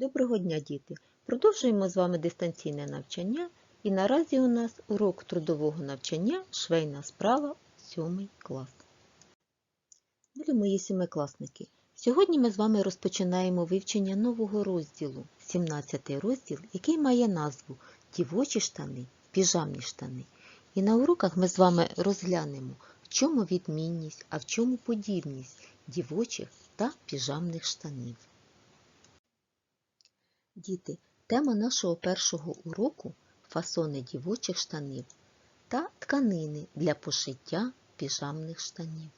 Доброго дня, діти! Продовжуємо з вами дистанційне навчання і наразі у нас урок трудового навчання швейна справа 7 клас. Дорогі мої сімикласники, сьогодні ми з вами розпочинаємо вивчення нового розділу, 17 розділ, який має назву Дівочі штани, піжамні штани. І на уроках ми з вами розглянемо, в чому відмінність, а в чому подібність дівочих та піжамних штанів. Діти, тема нашого першого уроку фасони дівочих штанів та тканини для пошиття піжамних штанів.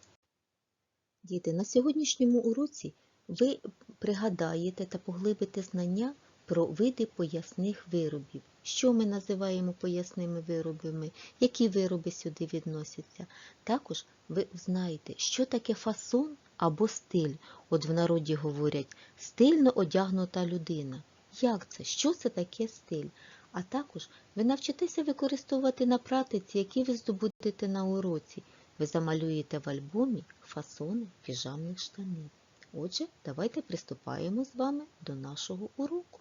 Діти, на сьогоднішньому уроці ви пригадаєте та поглибите знання про види поясних виробів. Що ми називаємо поясними виробами, які вироби сюди відносяться. Також ви знаєте, що таке фасон або стиль. От в народі говорять стильно одягнута людина. Як це? Що це таке стиль? А також ви навчитеся використовувати на практиці, які ви здобудете на уроці. Ви замалюєте в альбомі фасони піжамних штанів. Отже, давайте приступаємо з вами до нашого уроку.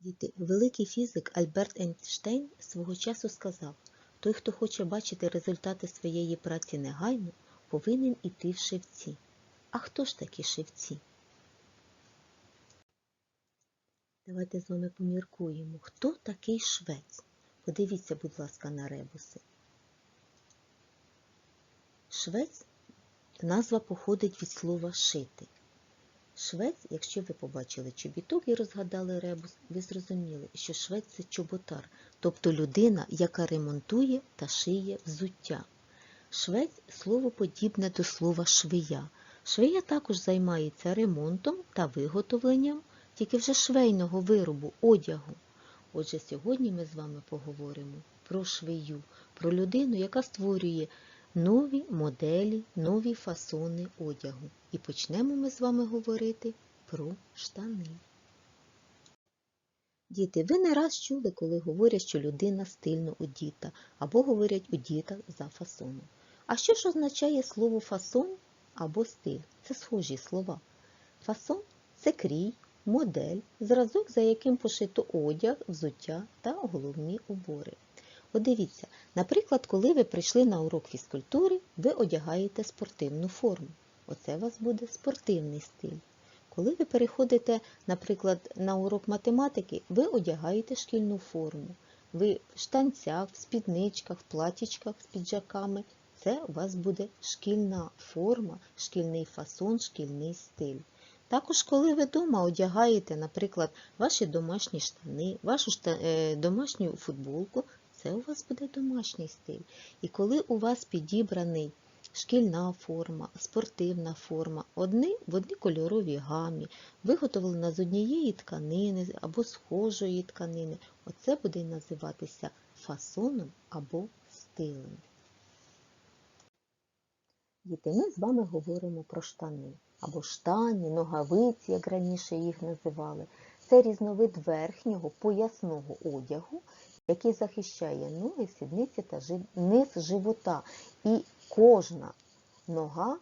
Діти, великий фізик Альберт Ейнштейн свого часу сказав, той, хто хоче бачити результати своєї праці негайно, повинен іти в шивці. А хто ж такі шивці? Давайте з вами поміркуємо, хто такий швець. Подивіться, будь ласка, на ребуси. Швець назва походить від слова шити. Швець, якщо ви побачили чобіток і розгадали ребус, ви зрозуміли, що швець це чоботар, тобто людина, яка ремонтує та шиє взуття. Швець слово подібне до слова швия. Швия також займається ремонтом та виготовленням тільки вже швейного виробу, одягу. Отже, сьогодні ми з вами поговоримо про швею, про людину, яка створює нові моделі, нові фасони одягу. І почнемо ми з вами говорити про штани. Діти, ви не раз чули, коли говорять, що людина стильно одіта, або говорять одіта за фасоном. А що ж означає слово фасон або стиль? Це схожі слова. Фасон це крій, модель, зразок, за яким пошито одяг, взуття та головні убори. От дивіться, наприклад, коли ви прийшли на урок фізкультури, ви одягаєте спортивну форму. Оце у вас буде спортивний стиль. Коли ви переходите, наприклад, на урок математики, ви одягаєте шкільну форму. Ви в штанцях, в спідничках, в платічках з піджаками. Це у вас буде шкільна форма, шкільний фасон, шкільний стиль. Також, коли ви вдома одягаєте, наприклад, ваші домашні штани, вашу е, домашню футболку, це у вас буде домашній стиль. І коли у вас підібраний шкільна форма, спортивна форма, одні, в одній кольоровій гамі, виготовлена з однієї тканини або схожої тканини, оце буде називатися фасоном або стилем. Діти, ми з вами говоримо про штани або штані, ногавиці, як раніше їх називали. Це різновид верхнього поясного одягу, який захищає ноги, сідниці та низ живота. І кожна нога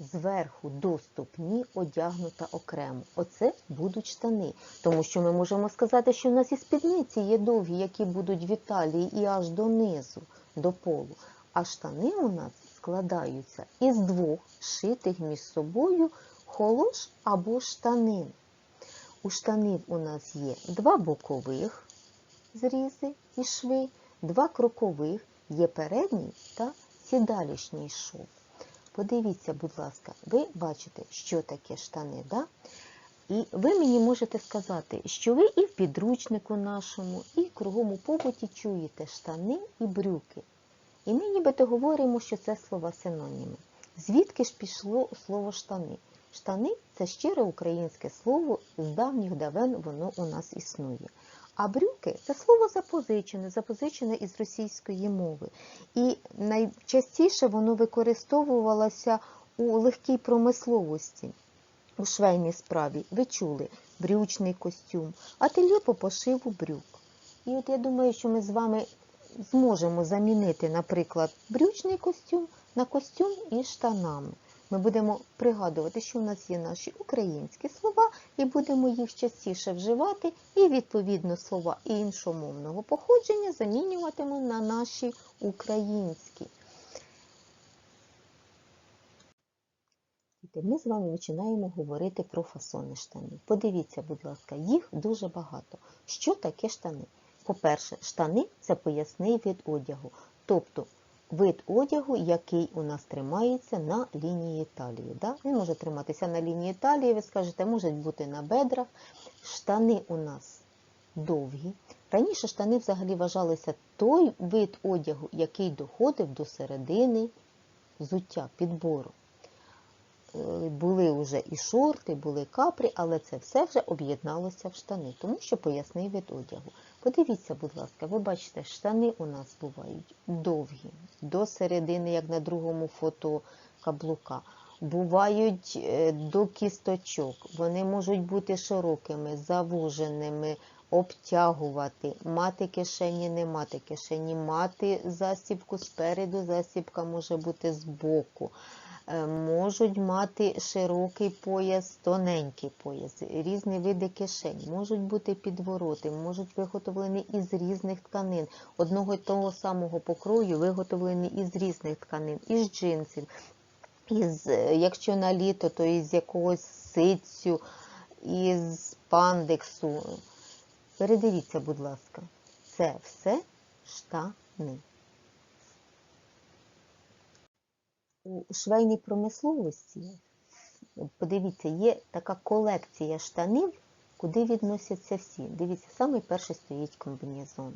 зверху до ступні одягнута окремо. Оце будуть штани. Тому що ми можемо сказати, що в нас і спідниці є довгі, які будуть в Італії і аж донизу, до полу. А штани у нас складаються із двох шитих між собою холош або штанин. У штанів у нас є два бокових зрізи і шви, два крокових, є передній та сідалішній шов. Подивіться, будь ласка, ви бачите, що таке штани, да? І ви мені можете сказати, що ви і в підручнику нашому, і кругом у побуті чуєте штани і брюки. І ми нібито говоримо, що це слова синоніми. Звідки ж пішло слово штани? Штани це щире українське слово, з давніх давен воно у нас існує. А брюки це слово запозичене, запозичене із російської мови. І найчастіше воно використовувалося у легкій промисловості, у швейній справі. Ви чули брючний костюм, ательє по пошиву брюк. І от я думаю, що ми з вами зможемо замінити, наприклад, брючний костюм на костюм із штанами. Ми будемо пригадувати, що в нас є наші українські слова, і будемо їх частіше вживати, і відповідно слова іншомовного походження замінюватимемо на наші українські. Ми з вами починаємо говорити про фасони штанів. Подивіться, будь ласка, їх дуже багато. Що таке штани? По-перше, штани це поясний вид одягу, тобто вид одягу, який у нас тримається на лінії талії. Да? Він може триматися на лінії талії, ви скажете, може бути на бедрах. Штани у нас довгі. Раніше штани взагалі вважалися той вид одягу, який доходив до середини взуття, підбору. Були вже і шорти, були капрі, але це все вже об'єдналося в штани, тому що поясний вид одягу. Подивіться, будь ласка, ви бачите, штани у нас бувають довгі, до середини, як на другому фото каблука. Бувають е, до кісточок, вони можуть бути широкими, завуженими, обтягувати, мати кишені, не мати кишені, мати застібку спереду, застібка може бути збоку. Е, Можуть мати широкий пояс, тоненький пояс, різні види кишень, можуть бути підвороти, можуть виготовлені із різних тканин, одного й того самого покрою виготовлені із різних тканин, із джинсів, із, е, якщо на літо, то із якогось ситцю, із пандексу. Передивіться, будь ласка, це все штани. У швейній промисловості, подивіться, є така колекція штанів, куди відносяться всі. Дивіться, самий перший стоїть комбінезон.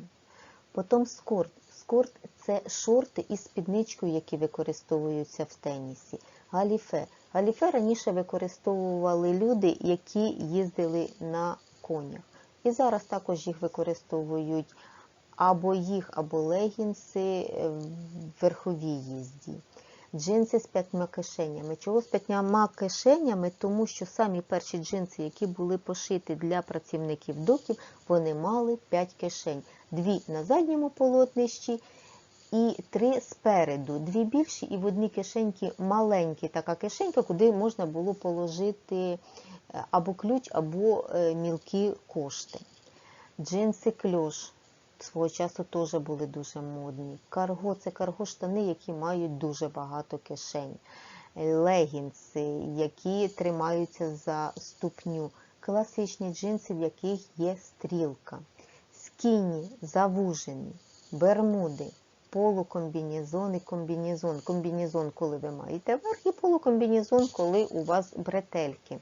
Потім скорт. Скорт це шорти із спідничкою, які використовуються в тенісі. Галіфе. Галіфе раніше використовували люди, які їздили на конях. І зараз також їх використовують або їх, або легінси в верховій їзді. Джинси з п'ятьма кишенями. Чого з п'ятьма кишенями? Тому що самі перші джинси, які були пошиті для працівників доків, вони мали 5 кишень. Дві на задньому полотнищі і три спереду. Дві більші і в одній кишеньки маленькі така кишенька, куди можна було положити е, або ключ, або е, мілкі кошти. Джинси кльош свого часу теж були дуже модні. Карго це карго-штани, які мають дуже багато кишень. Легінси, які тримаються за ступню. Класичні джинси, в яких є стрілка. Скіні, завужені, бермуди, полукомбінезон і комбінезон. Комбінезон, коли ви маєте верх, і полукомбінезон, коли у вас бретельки.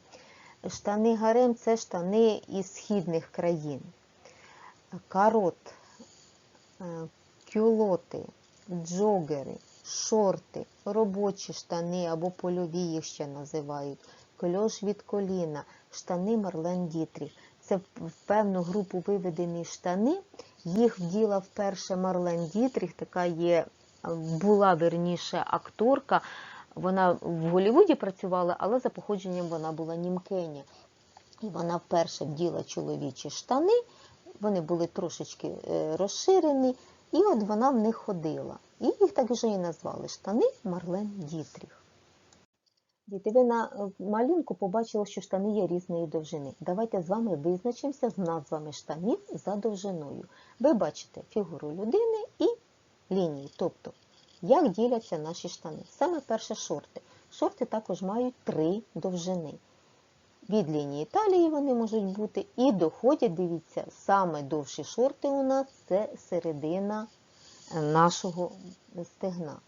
Штани гарем це штани із східних країн. Карот, кюлоти, джогери, шорти, робочі штани або польові їх ще називають, кльош від коліна, штани Марлен Дітріх. Це в певну групу виведені штани. Їх вділа вперше Марлен Дітріх, така є, була верніше акторка. Вона в Голлівуді працювала, але за походженням вона була німкеня. І вона вперше вділа чоловічі штани, вони були трошечки розширені, і от вона в них ходила. І їх так вже і назвали штани Марлен Дітріх. Діти, ви на малюнку побачили, що штани є різної довжини. Давайте з вами визначимося з назвами штанів за довжиною. Ви бачите фігуру людини і лінії, тобто, як діляться наші штани. Саме перше шорти. Шорти також мають три довжини. Від лінії талії вони можуть бути і доходять, дивіться, саме довші шорти у нас це середина нашого стегна.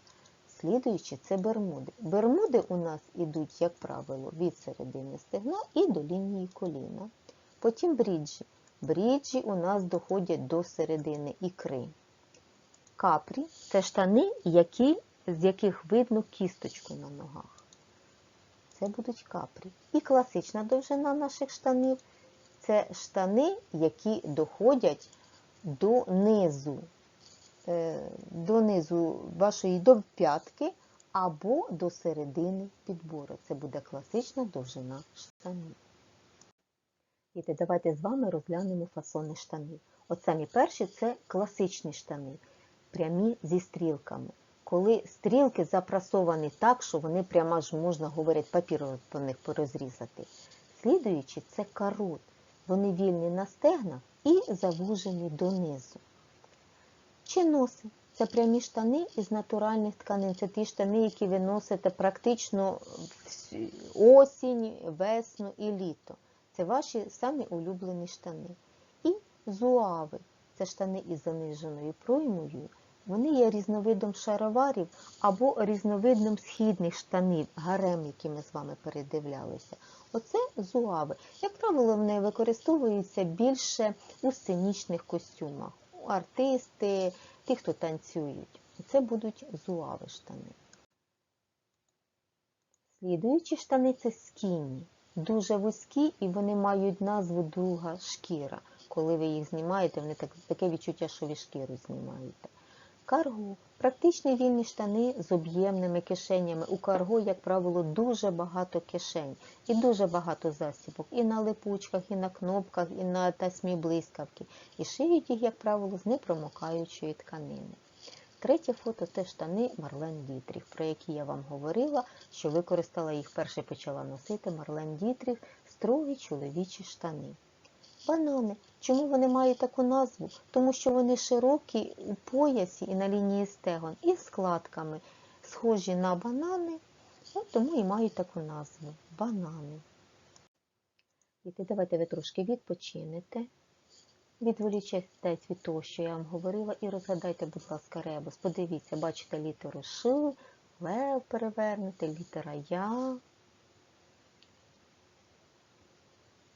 Слідуючи, це бермуди. Бермуди у нас йдуть, як правило, від середини стегна і до лінії коліна. Потім бріджі. Бріджі у нас доходять до середини ікри. Капрі це штани, які, з яких видно кісточку на ногах. Це будуть капрі. І класична довжина наших штанів це штани, які доходять до низу до низу вашої до п'ятки або до середини підбору. Це буде класична довжина штанів. І давайте з вами розглянемо фасони штанів. От самі перші це класичні штани, прямі зі стрілками. Коли стрілки запрасовані так, що вони прямо ж можна говорити, папір по них порозрізати. Слідуючи, це карот. Вони вільні на стегнах і завужені донизу. Чиноси це прямі штани із натуральних тканин. Це ті штани, які ви носите практично осінь, весну і літо. Це ваші самі улюблені штани. І зуави це штани із заниженою проймою. Вони є різновидом шароварів або різновидом східних штанів, гарем, які ми з вами передивлялися. Оце зуави. Як правило, вони використовуються більше у сценічних костюмах. Артисти, ті, хто танцюють. Це будуть зуави штани. Слідуючі штани це скіні. Дуже вузькі і вони мають назву друга шкіра. Коли ви їх знімаєте, вони так, таке відчуття, що ви шкіру знімаєте. Карго практичні вільні штани з об'ємними кишенями. У карго, як правило, дуже багато кишень і дуже багато засібок. І на липучках, і на кнопках, і на тасмі блискавки. І шиють їх, як правило, з непромокаючої тканини. Третє фото це штани Марлен Дітріх, про які я вам говорила, що використала їх перше почала носити Марлен Дітріх строгі чоловічі штани. Банани. Чому вони мають таку назву? Тому що вони широкі у поясі і на лінії стегон, і складками, схожі на банани, от тому і мають таку назву банани. Діти, давайте ви трошки відпочинете. Відволічайтесь від того, що я вам говорила, і розгадайте, будь ласка, ребус. Подивіться, бачите літеру Ш, Лев перевернути, літера Я.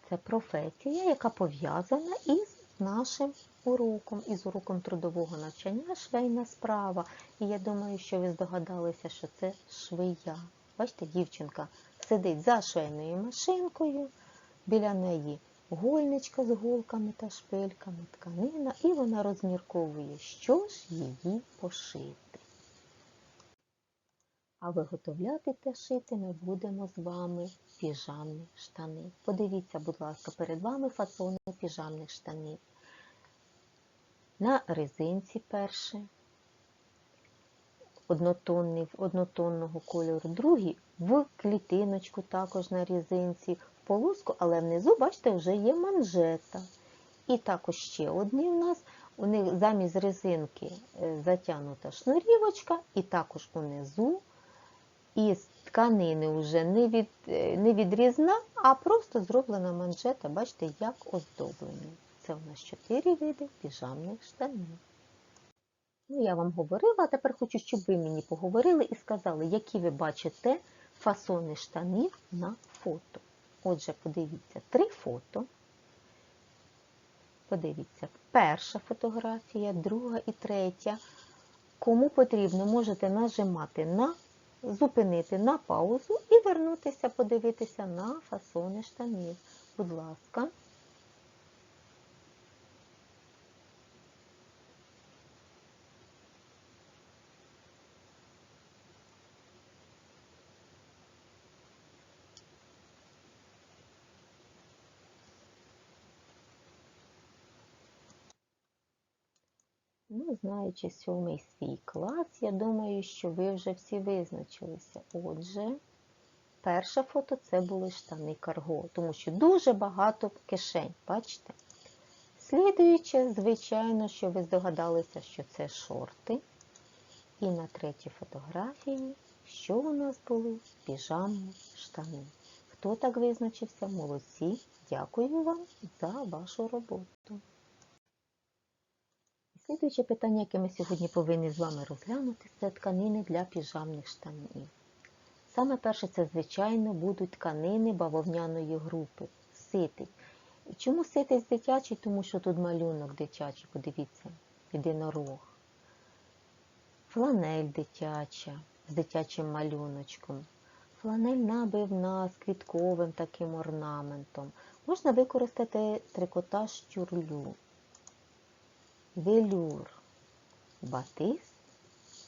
Це професія, яка пов'язана із нашим уроком, із уроком трудового навчання швейна справа. І я думаю, що ви здогадалися, що це швея. Бачите, дівчинка сидить за швейною машинкою, біля неї гольничка з голками та шпильками, тканина, і вона розмірковує, що ж її пошити. А виготовляти та шити ми будемо з вами піжамні штани. Подивіться, будь ласка, перед вами фасони піжамних штанів. На резинці перше, однотонного кольору, другий в клітиночку також на резинці, в полоску, але внизу, бачите, вже є манжета. І також ще одні в нас, у них замість резинки е, затягнута шнурівочка, і також унизу із тканини вже не, від, е, не відрізна, а просто зроблена манжета, бачите, як оздоблення. Це у нас чотири види піжамних штанів. Ну, я вам говорила, а тепер хочу, щоб ви мені поговорили і сказали, які ви бачите фасони штанів на фото. Отже, подивіться, три фото. Подивіться, перша фотографія, друга і третя. Кому потрібно, можете нажимати на зупинити на паузу і вернутися, подивитися на фасони штанів. Будь ласка. Ну, знаючи сьомий свій клас, я думаю, що ви вже всі визначилися. Отже, перше фото це були штани карго, тому що дуже багато кишень, бачите? Слідуюче, звичайно, що ви здогадалися, що це шорти. І на третій фотографії, що у нас були? Піжамні штани. Хто так визначився? Молодці. Дякую вам за вашу роботу. Слідуюче питання, яке ми сьогодні повинні з вами розглянути, це тканини для піжамних штанів. Саме перше, це, звичайно, будуть тканини бавовняної групи, ситий. Чому ситий дитячий? Тому що тут малюнок дитячий, подивіться, єдинорог. Фланель дитяча з дитячим малюночком. Фланель набивна з квітковим таким орнаментом. Можна використати трикотаж тюрлю велюр, батист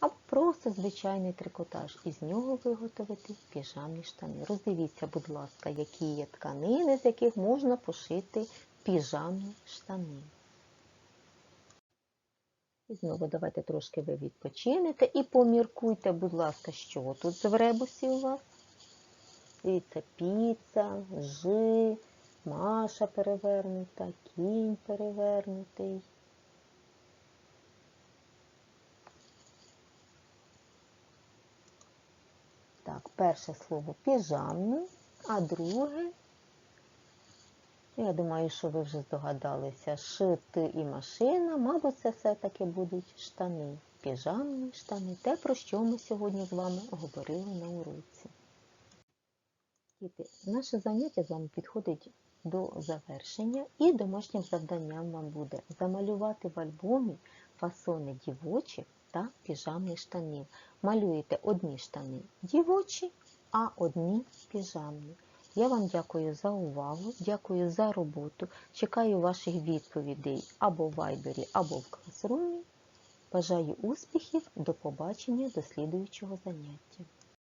або просто звичайний трикотаж. Із нього виготовити піжамні штани. Роздивіться, будь ласка, які є тканини, з яких можна пошити піжамні штани. І знову давайте трошки ви відпочинете і поміркуйте, будь ласка, що тут з ребусів у вас. Дивіться, піца, жи, Маша перевернута, кінь перевернутий. Так, перше слово піжамний, а друге, я думаю, що ви вже здогадалися, шити і машина, мабуть, це все-таки будуть штани. Піжамні штани, те, про що ми сьогодні з вами говорили на уроці. Діти, наше заняття з вами підходить до завершення і домашнім завданням вам буде замалювати в альбомі фасони дівочих та піжамних штанів. Малюєте одні штани дівочі, а одні піжамні. Я вам дякую за увагу, дякую за роботу. Чекаю ваших відповідей або в вайбері, або в класрумі. Бажаю успіхів, до побачення, до слідуючого заняття.